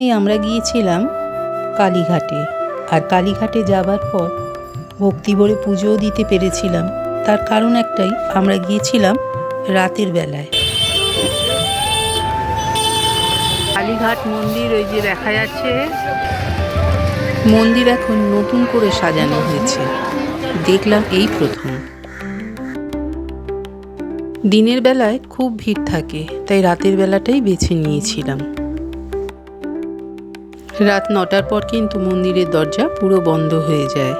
আমরা গিয়েছিলাম কালীঘাটে। আর কালীঘাটে যাবার পর ভক্তি ভরে পুজোও দিতে পেরেছিলাম। তার কারণ একটাই আমরা গিয়েছিলাম রাতের বেলায়। কালীঘাট মন্দির ওই যে দেখা যাচ্ছে। মন্দির এখন নতুন করে সাজানো হয়েছে। দেখলাম এই প্রথম। দিনের বেলায় খুব ভিড় থাকে তাই রাতের বেলাটাই বেছে নিয়েছিলাম। রাত নটার পর কিন্তু মন্দিরের দরজা পুরো বন্ধ হয়ে যায়।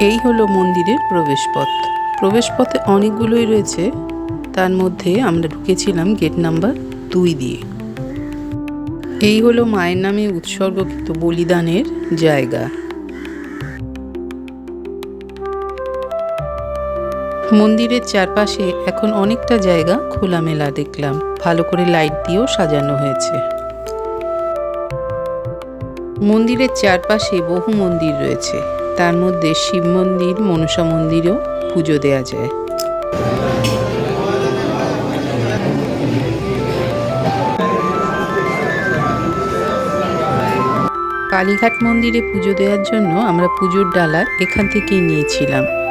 এই হলো মন্দিরের প্রবেশপথ। প্রবেশপথে অনেকগুলোই রয়েছে। তার মধ্যে আমরা ঢুকেছিলাম গেট নাম্বার দুই দিয়ে। এই হলো মায়ের নামে উৎসর্গকৃত বলিদানের জায়গা। মন্দিরের চারপাশে এখন অনেকটা জায়গা খোলামেলা দেখলাম। ভালো করে লাইট দিয়েও সাজানো হয়েছে। মন্দিরের চারপাশে বহু মন্দির রয়েছে। তার মধ্যে শিব মন্দির, মনসা মন্দিরেও পুজো দেওয়া যায়। কালীঘাট মন্দিরে পুজো দেওয়ার জন্য আমরা পুজোর ডালা এখান থেকেই নিয়েছিলাম।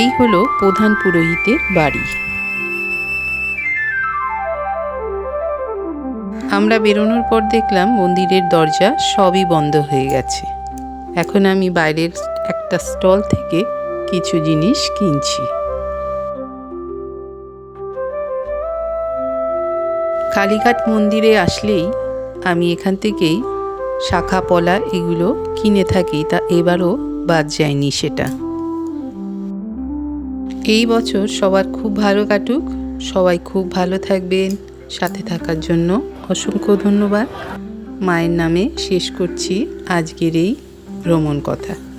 এই হলো প্রধান পুরোহিতের বাড়ি। আমরা বেরোনোর পর দেখলাম মন্দিরের দরজা সবই বন্ধ হয়ে গেছে। এখন আমি বাইরের একটা স্টল থেকে কিছু জিনিস কিনছি। কালীঘাট মন্দিরে আসলেই আমি এখান থেকেই শাখা পলা এগুলো কিনে থাকি, তা এবারও বাদ যায়নি সেটা। এই বছর সবার খুব ভালো কাটুক। সবাই খুব ভালো থাকবেন। সাথে থাকার জন্য অসংখ্য ধন্যবাদ। মায়ের নামে শেষ করছি আজকের এই ভ্রমণ কথা।